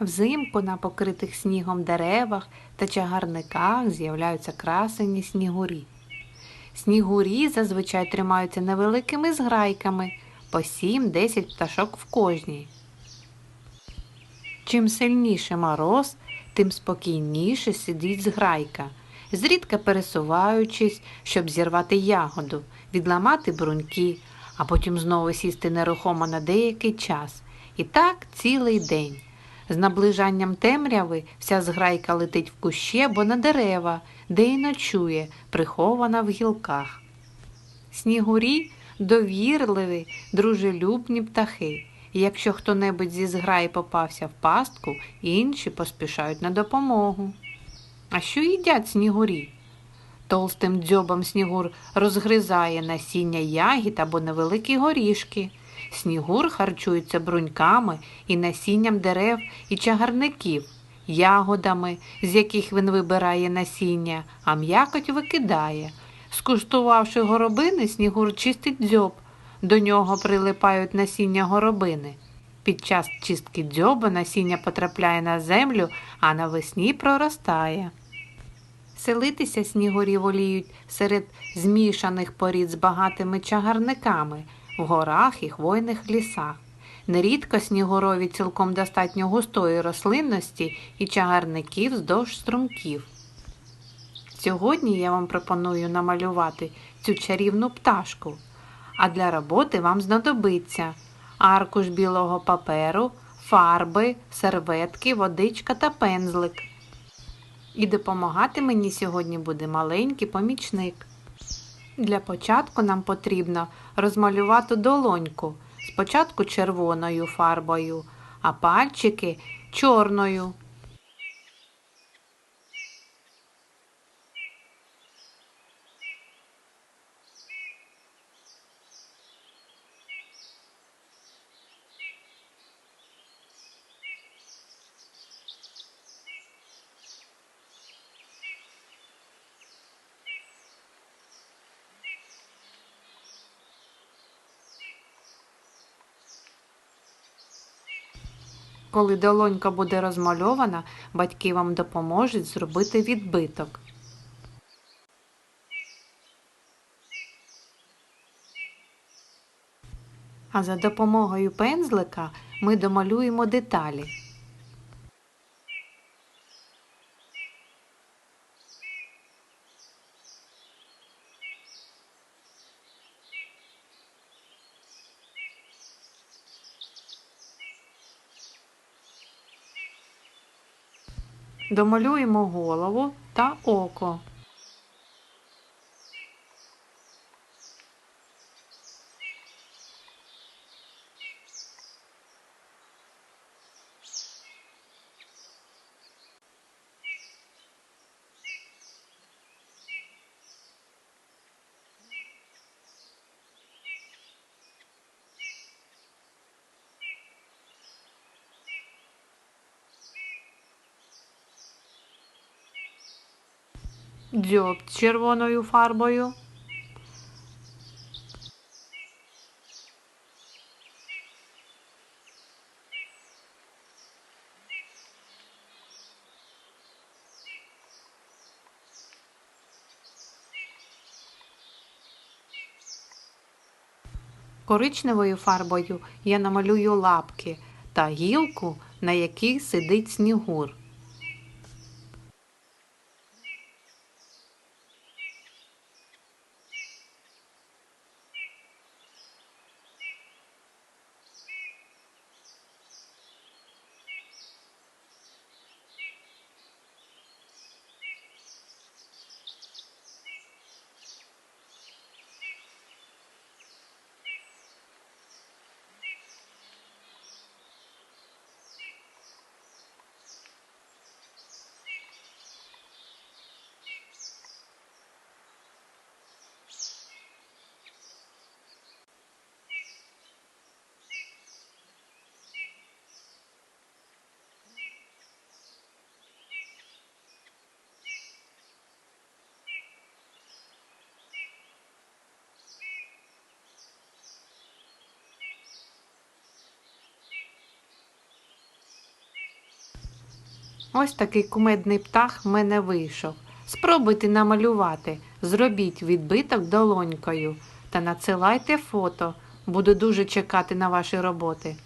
Взимку на покритих снігом деревах та чагарниках з'являються красені снігурі. Снігурі зазвичай тримаються невеликими зграйками по 7-10 пташок в кожній. Чим сильніше мороз, тим спокійніше сидить зграйка, зрідка пересуваючись, щоб зірвати ягоду, відламати бруньки, а потім знову сісти нерухомо на деякий час. І так цілий день. З наближанням темряви вся зграйка летить в кущі або на дерева, де й ночує, прихована в гілках. Снігурі довірливі, дружелюбні птахи. Якщо хто-небудь зі зграї попався в пастку, інші поспішають на допомогу. А що їдять снігурі? Толстим дзьобом снігур розгризає насіння ягід або невеликі горішки. Снігур харчується бруньками і насінням дерев і чагарників, ягодами, з яких він вибирає насіння, а м'якоть викидає. Скуштувавши горобини, снігур чистить дзьоб. До нього прилипають насіння горобини. Під час чистки дзьоба насіння потрапляє на землю, а навесні проростає. Селитися снігурі воліють серед змішаних порід з багатими чагарниками в горах і хвойних лісах. Нерідко снігурові цілком достатньо густої рослинності і чагарників вздовж струмків. Сьогодні я вам пропоную намалювати цю чарівну пташку, а для роботи вам знадобиться аркуш білого паперу, фарби, серветки, водичка та пензлик. І допомагати мені сьогодні буде маленький помічник. Для початку нам потрібно розмалювати долоньку спочатку червоною фарбою, а пальчики чорною. Коли долонька буде розмальована, батьки вам допоможуть зробити відбиток. А за допомогою пензлика ми домалюємо деталі. Домалюємо голову та око. Дзьоб червоною фарбою. Коричневою фарбою я намалюю лапки та гілку, на якій сидить снігур. Ось такий кумедний птах в мене вийшов. Спробуйте намалювати, зробіть відбиток долонькою та надсилайте фото. Буду дуже чекати на ваші роботи.